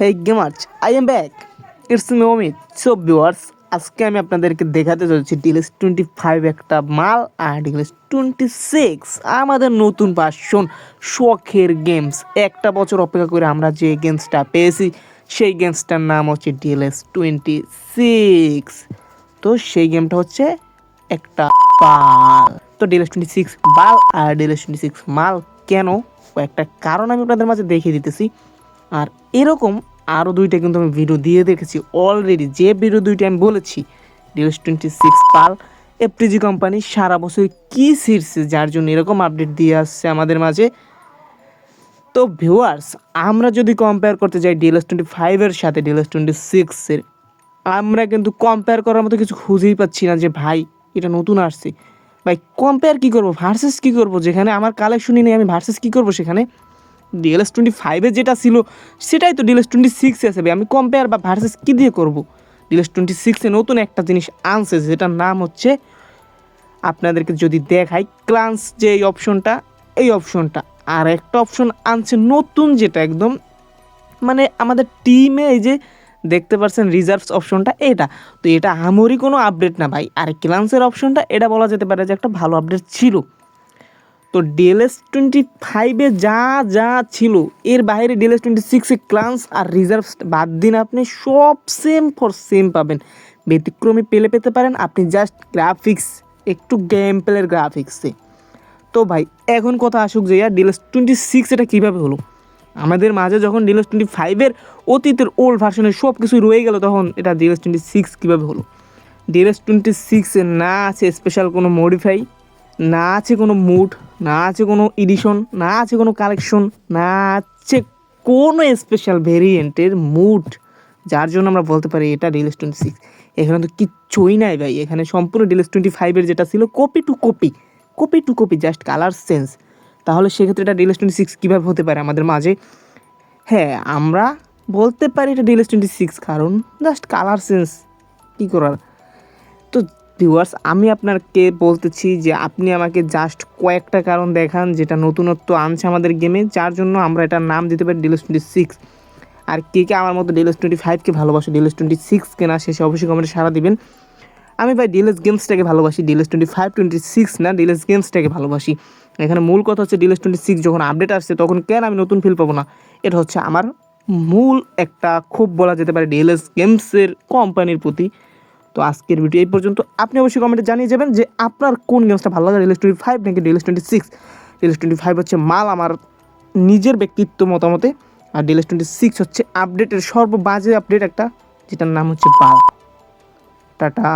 Hey gamers I am back it's me Amit so viewers আজকে আমি আপনাদেরকে দেখাতে চলেছি ডিএলএস টোয়েন্টি ফাইভ একটা মাল আর ডিএলএস টোয়েন্টি সিক্স আমাদের নতুন ভার্সন শখের গেমস একটা বছর অপেক্ষা করে আমরা যে গেমসটা পেয়েছি, সেই গেমসটার নাম হচ্ছে ডিএলএস টোয়েন্টি সিক্স তো, সেই গেমটা হচ্ছে একটা বাল। তো ডিএলএস টোয়েন্টি সিক্স বাল আর ডিএলএস টোয়েন্টি সিক্স মাল কেন? একটা কারণ আমি আপনাদের মাঝে দেখিয়ে দিতেছি। আর এরকম আরও দুইটা কিন্তু আমি ভিডিও দিয়ে দেখেছি। অলরেডি যে ভিডিও দুইটা আমি বলেছি ডিএলএস টোয়েন্টি সিক্স পাল এফটিজি কোম্পানি সারা বছর কী ছিঁড়ছে যার জন্য এরকম আপডেট দিয়ে আসছে আমাদের মাঝে। তো ভিউয়ার্স আমরা যদি কম্পেয়ার করতে যাই ডিএলএস টোয়েন্টি ফাইভের সাথে ডিএলএস টোয়েন্টি সিক্সের আমরা কিন্তু কম্পেয়ার করার মতো কিছু খুঁজেই পাচ্ছি না যে, ভাই, এটা নতুন আসছে। ভাই কম্পেয়ার কী করব? ভার্সেস কী করব? যেখানে আমার কালেকশনই নেই, আমি ভার্সেস কী করব সেখানে? ডিএলএস টোয়েন্টি ফাইভে যেটা ছিল, সেটাই তো ডিএলএস টোয়েন্টি সিক্সে আসবে। আমি কম্পেয়ার বা ভার্সেস কী দিয়ে করব? ডিএলএস টোয়েন্টি সিক্সে নতুন একটা জিনিস আনছে, যেটার নাম হচ্ছে, আপনাদেরকে যদি দেখাই ক্লান্স যে এই অপশনটা এই অপশনটা আর একটা অপশন আনছে নতুন, যেটা একদম মানে আমাদের টিমে এই যে দেখতে পাচ্ছেন রিজার্ভস অপশনটা এটা। তো এটা আমরই কোনো আপডেট না ভাই। আর ক্লান্সের অপশনটা এটা বলা যেতে পারে যে একটা ভালো আপডেট ছিল। তো ডিএলএস টোয়েন্টি ফাইভে যা যা ছিল, এর বাইরে ডিএলএস টোয়েন্টি সিক্সে ক্লান্স আর রিজার্ভস বাদ দিন আপনি, সব সেম ফর সেম পাবেন। ব্যতিক্রমী পেলে পেতে পারেন আপনি জাস্ট গ্রাফিক্স একটু গেম প্লের গ্রাফিক্সে তো ভাই, এখন কথা আসুক যে ইয়ার ডিএলএস টোয়েন্টি সিক্স এটা কীভাবে হলো? আমাদের মাঝে যখন ডিএলএস টোয়েন্টি ফাইভের অতীতের ওল্ড ভার্সনের সব কিছুই রয়ে গেল, তখন এটা ডিএলএস টোয়েন্টি সিক্স কীভাবে হলো? ডিএলএস টোয়েন্টি সিক্সে না আছে স্পেশাল কোনো মডিফাই না আছে কোনো মুড না আছে কোনো এডিশন না আছে কোনো কালেকশন না আছে কোনো স্পেশাল ভেরিয়েন্টের মুড যার জন্য আমরা বলতে পারি এটা ডিএলএস টোয়েন্টি সিক্স এখানে তো কিচ্ছুই নাই ভাই। এখানে সম্পূর্ণ ডিএলএস টোয়েন্টি ফাইভের যেটা ছিল copy to copy copy to copy just colour sense তাহলে সেক্ষেত্রে এটা ডিএলএস টোয়েন্টি সিক্স কীভাবে হতে পারে আমাদের মাঝে? হ্যাঁ আমরা বলতে পারি এটা ডিএলএস টোয়েন্টি সিক্স কারণ জাস্ট কালার সেন্স কী করার? তো ভিউয়ার্স আমি আপনাকে বলতেছি যে আপনি আমাকে জাস্ট কয়েকটা কারণ দেখান যেটা নতুনত্ব আনছে আমাদের গেমে যার জন্য আমরা এটার নাম দিতে পারি ডিএলএস টোয়েন্টি সিক্স আর কে কে আমার মতো ডিএলএস টোয়েন্টি ফাইভকে ভালোবাসে ডিএলএস টোয়েন্টি সিক্স কেনা, শেষে অবশ্যই কমেন্টে সারা দিবেন। আমি ভাই ডিএলএস গেমসটাকে ভালোবাসি DLS twenty five twenty six না ডিএলএস গেমসটাকে ভালোবাসি। এখানে মূল কথা হচ্ছে ডিএলএস টোয়েন্টি সিক্স যখন আপডেট আসছে, তখন কেন আমি নতুন ফিল পাবো না? এটা হচ্ছে আমার মূল একটা খুব বলা যেতে পারে ডিএলএস গেমসের কোম্পানির প্রতি। তো আজকের ভিডিও এই পর্যন্ত। আপনি অবশ্যই কমেন্টে জানিয়ে যাবেন যে আপনার কোন গেমসটা ভালো লাগে ডিএলএস টোয়েন্টি ফাইভ নাকি DLS twenty six DLS twenty five হচ্ছে মাল আমার নিজের ব্যক্তিত্ব মতামতে আর ডিএলএস টোয়েন্টি সিক্স হচ্ছে আপডেটের সর্ববাজে আপডেট একটা, যেটার নাম হচ্ছে বাল। টাটা।